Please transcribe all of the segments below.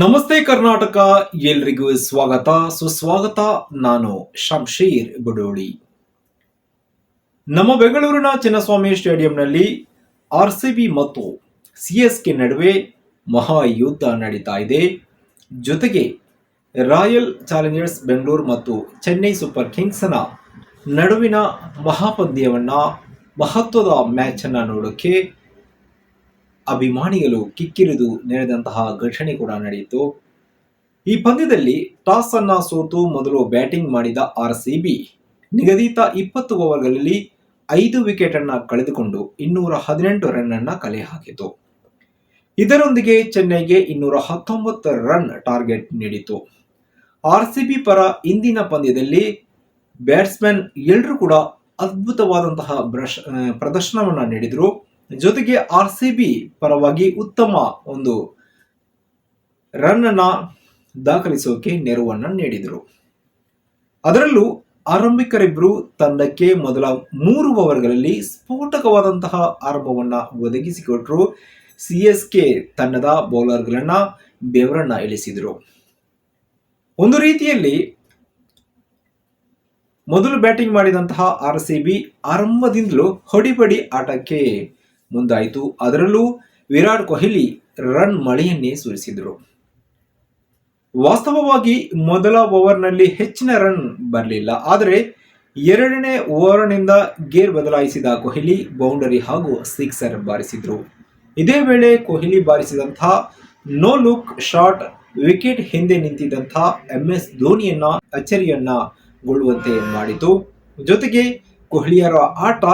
ನಮಸ್ತೆ ಕರ್ನಾಟಕ, ಎಲ್ರಿಗೂ ಸ್ವಾಗತ. ಸುಸ್ವಾಗತ, ನಾನು ಶಂಶೀರ್ ಬುಡೋಳಿ. ನಮ್ಮ ಬೆಂಗಳೂರಿನ ಚಿನ್ನಸ್ವಾಮಿ ಸ್ಟೇಡಿಯಂನಲ್ಲಿ ಆರ್ ಸಿ ಬಿ ಮತ್ತು ಸಿ ಎಸ್ ಕೆ ನಡುವೆ ಮಹಾಯುದ್ಧ ನಡೀತಾ ಇದೆ. ಜೊತೆಗೆ ರಾಯಲ್ ಚಾಲೆಂಜರ್ಸ್ ಬೆಂಗಳೂರು ಮತ್ತು ಚೆನ್ನೈ ಸೂಪರ್ ಕಿಂಗ್ಸ್ನ ನಡುವಿನ ಮಹಾಪಂದ್ಯವನ್ನು ಮಹತ್ವದ ಮ್ಯಾಚನ್ನು ನೋಡೋಕ್ಕೆ ನೋಡೋಕೆ ಅಭಿಮಾನಿಗಳು ಕಿಕ್ಕಿರಿದು ನೆರೆದಂತಹ ಘಟನೆ ಕೂಡ ನಡೆಯಿತು. ಈ ಪಂದ್ಯದಲ್ಲಿ ಟಾಸ್ ಅನ್ನ ಸೋತು ಮೊದಲು ಬ್ಯಾಟಿಂಗ್ ಮಾಡಿದ ಆರ್ ಸಿ ಬಿ ನಿಗದಿತ ಇಪ್ಪತ್ತು ಓವರ್ಗಳಲ್ಲಿ ಐದು ವಿಕೆಟ್ ಅನ್ನ ಕಳೆದುಕೊಂಡು ಇನ್ನೂರ ಹದಿನೆಂಟು ರನ್ ಅನ್ನ ಕಲೆ ಹಾಕಿತು. ಇದರೊಂದಿಗೆ ಚೆನ್ನೈಗೆ ಇನ್ನೂರ ಹತ್ತೊಂಬತ್ತು ರನ್ ಟಾರ್ಗೆಟ್ ನೀಡಿತು. ಆರ್ ಸಿ ಬಿ ಪರ ಇಂದಿನ ಪಂದ್ಯದಲ್ಲಿ ಬ್ಯಾಟ್ಸ್ಮನ್ ಎಲ್ಲರೂ ಕೂಡ ಅದ್ಭುತವಾದಂತಹ ಬ್ರಷ್ ಪ್ರದರ್ಶನವನ್ನು ನೀಡಿದ್ರು. ಜೊತೆಗೆ ಆರ್ ಸಿ ಬಿ ಪರವಾಗಿ ಉತ್ತಮ ಒಂದು ರನ್ ಅನ್ನ ದಾಖಲಿಸೋಕೆ ನೆರವನ್ನ ನೀಡಿದರು. ಅದರಲ್ಲೂ ಆರಂಭಿಕರಿಬ್ಬರು ತಂಡಕ್ಕೆ ಮೊದಲ ಮೂರು ಓವರ್ಗಳಲ್ಲಿ ಸ್ಫೋಟಕವಾದಂತಹ ಆರಂಭವನ್ನ ಒದಗಿಸಿಕೊಟ್ಟರು ಸಿ ಎಸ್ ಕೆ ತಂಡದ ಬೌಲರ್ಗಳನ್ನ ಬೆವರನ್ನ ಇಳಿಸಿದರು. ಒಂದು ರೀತಿಯಲ್ಲಿ ಮೊದಲು ಬ್ಯಾಟಿಂಗ್ ಮಾಡಿದಂತಹ ಆರ್ ಸಿ ಬಿ ಆರಂಭದಿಂದಲೂ ಹೊಡಿಬಡಿ ಆಟಕ್ಕೆ ಮುಂದಾಯಿತು. ಅದರಲ್ಲೂ ವಿರಾಟ್ ಕೊಹ್ಲಿ ರನ್ ಮಳೆಯನ್ನೇ ಸುರಿಸಿದರು. ವಾಸ್ತವವಾಗಿ ಮೊದಲ ಓವರ್ನಲ್ಲಿ ಹೆಚ್ಚಿನ ರನ್ ಬರಲಿಲ್ಲ. ಆದರೆ ಎರಡನೇ ಓವರ್ನಿಂದ ಗೇರ್ ಬದಲಾಯಿಸಿದ ಕೊಹ್ಲಿ ಬೌಂಡರಿ ಹಾಗೂ ಸಿಕ್ಸರ್ ಬಾರಿಸಿದ್ರು. ಇದೇ ವೇಳೆ ಕೊಹ್ಲಿ ಬಾರಿಸಿದಂಥ ನೋ ಲುಕ್ ಶಾಟ್, ವಿಕೆಟ್ ಹಿಂದೆ ನಿಂತಿದ್ದಂಥ ಎಂ ಎಸ್ ಧೋನಿಯನ್ನ ಅಚ್ಚರಿಯನ್ನ ಗೊಳ್ಳುವಂತೆ ಮಾಡಿತು. ಜೊತೆಗೆ ಕೊಹ್ಲಿಯರ ಆಟ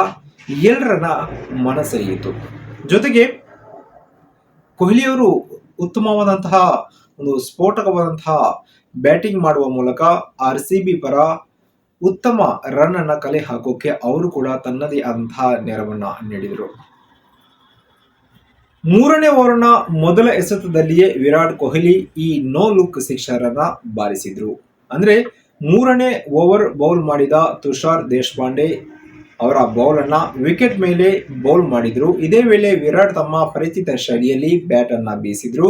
ಎಲ್ಲರನ್ನ ಮನಸೆಳೆಯಿತು. ಜೊತೆಗೆ ಕೊಹ್ಲಿಯವರು ಉತ್ತಮವಾದಂತಹ ಒಂದು ಸ್ಫೋಟಕವಾದಂತಹ ಬ್ಯಾಟಿಂಗ್ ಮಾಡುವ ಮೂಲಕ ಆರ್ ಸಿ ಬಿ ಪರ ಉತ್ತಮ ರನ್ ಅನ್ನ ಕಲೆ ಹಾಕೋಕೆ ಅವರು ಕೂಡ ತನ್ನದೇ ಆದಂತಹ ನೆರವನ್ನ ನೀಡಿದರು. ಮೂರನೇ ಓವರ್ನ ಮೊದಲ ಎಸೆತದಲ್ಲಿಯೇ ವಿರಾಟ್ ಕೊಹ್ಲಿ ಈ ನೋ ಲುಕ್ ಸಿಕ್ಸರ್ ಅನ್ನ ಬಾರಿಸಿದ್ರು. ಅಂದ್ರೆ ಮೂರನೇ ಓವರ್ ಬೌಲ್ ಮಾಡಿದ ತುಷಾರ್ ದೇಶಪಾಂಡೆ ಅವರ ಬೌಲ್ ಅನ್ನ ವಿಕೆಟ್ ಮೇಲೆ ಬೌಲ್ ಮಾಡಿದ್ರು. ಇದೇ ವೇಳೆ ವಿರಾಟ್ ತಮ್ಮ ಪರಿಚಿತ ಶೈಲಿಯಲ್ಲಿ ಬ್ಯಾಟ್ ಅನ್ನ ಬೀಸಿದ್ರು.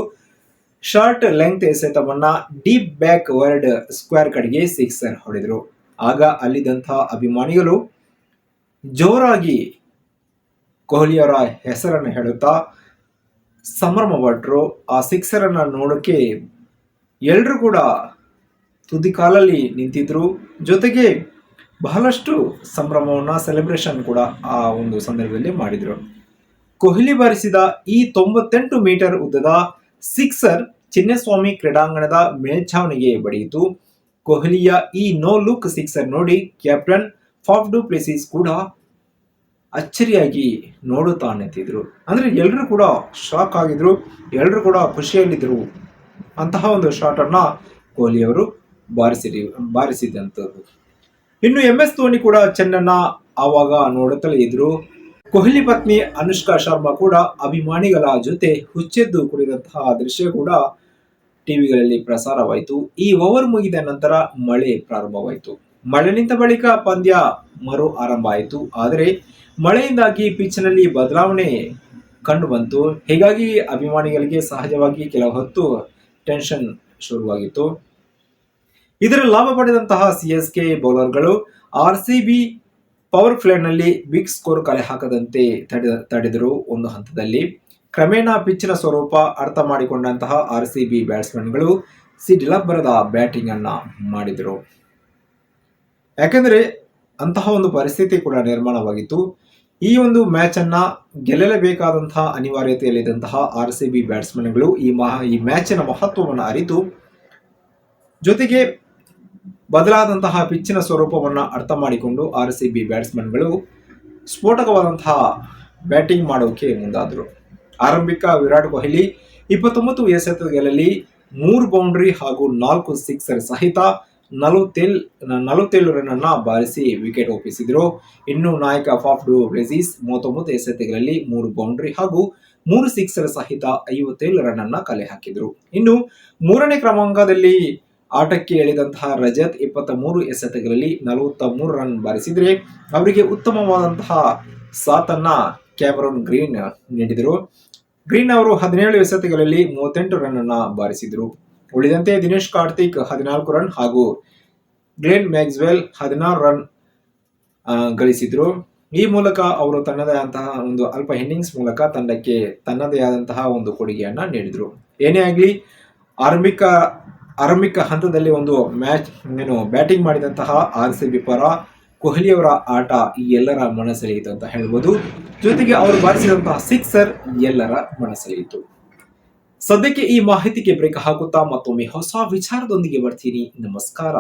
ಶಾರ್ಟ್ ಲೆಂತ್ ಎಸೆತವನ್ನ ಡೀಪ್ ಬ್ಯಾಕ್ ವರ್ಡ್ ಸ್ಕ್ವೇರ್ ಕಡೆಗೆ ಸಿಕ್ಸರ್ ಹೊಡೆದ್ರು. ಆಗ ಅಲ್ಲಿದ್ದಂತಹ ಅಭಿಮಾನಿಗಳು ಜೋರಾಗಿ ಕೊಹ್ಲಿಯವರ ಹೆಸರನ್ನು ಹೇಳುತ್ತಾ ಸಂಭ್ರಮಪಟ್ಟರು ಆ ಸಿಕ್ಸರ್ ಅನ್ನ ನೋಡೋಕೆ ಎಲ್ಲರೂ ಕೂಡ ತುದಿ ಕಾಲಲ್ಲಿ ನಿಂತಿದ್ರು. ಜೊತೆಗೆ ಬಹಳಷ್ಟು ಸಂಭ್ರಮವನ್ನ ಸೆಲೆಬ್ರೇಷನ್ ಕೂಡ ಆ ಒಂದು ಸಂದರ್ಭದಲ್ಲಿ ಮಾಡಿದ್ರು. ಕೊಹ್ಲಿ ಬಾರಿಸಿದ ಈ ತೊಂಬತ್ತೆಂಟು ಮೀಟರ್ ಉದ್ದದ ಸಿಕ್ಸರ್ ಚಿನ್ನಸ್ವಾಮಿ ಕ್ರೀಡಾಂಗಣದ ಮೇಲ್ಛಾವಣಿಗೆ ಬಡಿಯಿತು. ಕೊಹ್ಲಿಯ ಈ ನೋ ಲುಕ್ ಸಿಕ್ಸರ್ ನೋಡಿ ಕ್ಯಾಪ್ಟನ್ ಫಾಫ್ ಡು ಪ್ಲೇಸಿಸ್ ಕೂಡ ಅಚ್ಚರಿಯಾಗಿ ನೋಡುತ್ತಾ ನಿಂತಿದ್ರು ಅಂದ್ರೆ ಎಲ್ಲರೂ ಕೂಡ ಶಾಕ್ ಆಗಿದ್ರು ಎಲ್ಲರೂ ಕೂಡ ಖುಷಿಯಲ್ಲಿದ್ರು ಅಂತಹ ಒಂದು ಶಾಟ್ ಅನ್ನ ಕೊಹ್ಲಿ ಅವರು ಬಾರಿಸಿರಿ ಬಾರಿಸಿದಂಥದ್ದು ಇನ್ನು ಎಂ ಎಸ್ ಧೋನಿ ಕೂಡ ಚೆನ್ನನ್ನ ಆವಾಗ ನೋಡುತ್ತಲೇ ಇದ್ರು. ಕೊಹ್ಲಿ ಪತ್ನಿ ಅನುಷ್ಕಾ ಶರ್ಮಾ ಕೂಡ ಅಭಿಮಾನಿಗಳ ಜೊತೆ ಹುಚ್ಚೆದ್ದು ಕುಡಿದಂತಹ ದೃಶ್ಯ ಕೂಡ ಟಿವಿಗಳಲ್ಲಿ ಪ್ರಸಾರವಾಯಿತು. ಈ ಓವರ್ ಮುಗಿದ ನಂತರ ಮಳೆ ಪ್ರಾರಂಭವಾಯಿತು. ಮಳೆ ನಿಂತ ಬಳಿಕ ಪಂದ್ಯ ಮರು ಆರಂಭ ಆಯಿತು. ಆದರೆ ಮಳೆಯಿಂದಾಗಿ ಪಿಚ್ನಲ್ಲಿ ಬದಲಾವಣೆ ಕಂಡು ಬಂತು ಹೀಗಾಗಿ ಅಭಿಮಾನಿಗಳಿಗೆ ಸಹಜವಾಗಿ ಕೆಲವು ಹೊತ್ತು ಟೆನ್ಷನ್ ಶುರುವಾಗಿತ್ತು. ಇದರ ಲಾಭ ಪಡೆದಂತಹ ಸಿಎಸ್ಕೆ ಬೌಲರ್ಗಳು ಆರ್ ಸಿ ಬಿ ಪವರ್ ಪ್ಲೇನಲ್ಲಿ ಬಿಗ್ ಸ್ಕೋರ್ ಕಲೆ ಹಾಕದಂತೆ ತಡೆ, ತಡೆದರು ಒಂದು ಹಂತದಲ್ಲಿ. ಕ್ರಮೇಣ ಪಿಚ್ಚಿನ ಸ್ವರೂಪ ಅರ್ಥ ಮಾಡಿಕೊಂಡಂತಹ ಆರ್ ಸಿ ಬಿ ಬ್ಯಾಟ್ಸ್ಮನ್ಗಳು ಸಿಡಿಲಬ್ಬರದ ಬ್ಯಾಟಿಂಗ್ ಅನ್ನ ಮಾಡಿದರು. ಯಾಕೆಂದರೆ ಅಂತಹ ಒಂದು ಪರಿಸ್ಥಿತಿ ಕೂಡ ನಿರ್ಮಾಣವಾಗಿತ್ತು. ಈ ಒಂದು ಮ್ಯಾಚ್ ಅನ್ನ ಗೆಲ್ಲಲೇಬೇಕಾದಂತಹ ಅನಿವಾರ್ಯತೆಯಲ್ಲಿದ್ದಂತಹ ಆರ್ ಸಿ ಬಿ ಬ್ಯಾಟ್ಸ್ಮನ್ಗಳು ಈ ಮಹಾ, ಈ ಮ್ಯಾಚಿನ ಮಹತ್ವವನ್ನು ಅರಿತು ಜೊತೆಗೆ ಬದಲಾದಂತಹ ಪಿಚ್ಚಿನ ಸ್ವರೂಪವನ್ನು ಅರ್ಥ ಮಾಡಿಕೊಂಡು ಆರ್ ಸಿ ಬಿ ಬ್ಯಾಟ್ಸ್ಮನ್ಗಳು ಸ್ಫೋಟಕವಾದಂತಹ ಬ್ಯಾಟಿಂಗ್ ಮಾಡೋಕೆ ಮುಂದಾದರು. ಆರಂಭಿಕ ವಿರಾಟ್ ಕೊಹ್ಲಿ ಇಪ್ಪತ್ತೊಂಬತ್ತು ಎಸೆತಗಳಲ್ಲಿ ಮೂರು ಬೌಂಡ್ರಿ ಹಾಗೂ ನಾಲ್ಕು ಸಿಕ್ಸರ್ ಸಹಿತ ನಲವತ್ತೇಲ್ ನಲವತ್ತೇಳು ರನ್ ಅನ್ನ ಬಾರಿಸಿ ವಿಕೆಟ್ ಒಪ್ಪಿಸಿದರು. ಇನ್ನು ನಾಯಕ ಫಾಫ್ ಡು ಬ್ರೆಸಿಸ್ ಮೂವತ್ತೊಂಬತ್ತು ಎಸೆತಗಳಲ್ಲಿ ಮೂರು ಬೌಂಡ್ರಿ ಹಾಗೂ ಮೂರು ಸಿಕ್ಸರ್ ಸಹಿತ ಐವತ್ತೇಳು ರನ್ನನ್ನು ಕಲೆ ಹಾಕಿದರು. ಇನ್ನು ಮೂರನೇ ಕ್ರಮಾಂಕದಲ್ಲಿ ಆಟಕ್ಕೆ ಎಳೆದಂತಹ ರಜತ್ ಇಪ್ಪತ್ತ ಮೂರು ಎಸೆತಗಳಲ್ಲಿ ನಲವತ್ತ ಮೂರು ರನ್ ಬಾರಿಸಿದ್ರೆ ಅವರಿಗೆ ಉತ್ತಮವಾದಂತಹ ಸಾತನ್ನ ಕ್ಯಾಮರನ್ ಗ್ರೀನ್ ನೀಡಿದರು. ಗ್ರೀನ್ ಅವರು ಹದಿನೇಳು ಎಸೆತಗಳಲ್ಲಿ ಮೂವತ್ತೆಂಟು ರನ್ ಅನ್ನ ಬಾರಿಸಿದ್ರು. ಉಳಿದಂತೆ ದಿನೇಶ್ ಕಾರ್ತಿಕ್ ಹದಿನಾಲ್ಕು ರನ್ ಹಾಗೂ ಗ್ಲೇನ್ ಮ್ಯಾಕ್ಸ್ವೆಲ್ ಹದಿನಾರು ರನ್ ಗಳಿಸಿದ್ರು. ಈ ಮೂಲಕ ಅವರು ತನ್ನದೇ ಆದಂತಹ ಒಂದು ಅಲ್ಪ ಇನ್ನಿಂಗ್ಸ್ ಮೂಲಕ ತಂಡಕ್ಕೆ ತನ್ನದೇ ಆದಂತಹ ಒಂದು ಕೊಡುಗೆಯನ್ನ ನೀಡಿದ್ರು. ಏನೇ ಆಗಲಿ, ಆರಂಭಿಕ ಆರಂಭಿಕ ಹಂತದಲ್ಲಿ ಒಂದು ಮ್ಯಾಚ್, ಏನು ಬ್ಯಾಟಿಂಗ್ ಮಾಡಿದಂತಹ ಆರ್ ಸಿ ಬಿ ಪರ ಕೊಹ್ಲಿಯವರ ಆಟ ಎಲ್ಲರ ಮನಸೆಳೆಯಿತು ಅಂತ ಹೇಳ್ಬೋದು. ಜೊತೆಗೆ ಅವರು ಬಾರಿಸಿದಂತಹ ಸಿಕ್ಸರ್ ಎಲ್ಲರ ಮನಸೆಳೆಯಿತು ಸದ್ಯಕ್ಕೆ ಈ ಮಾಹಿತಿಗೆ ಬ್ರೇಕ್ ಹಾಕುತ್ತಾ ಮತ್ತೊಮ್ಮೆ ಹೊಸ ವಿಚಾರದೊಂದಿಗೆ ಬರ್ತೀನಿ. ನಮಸ್ಕಾರ.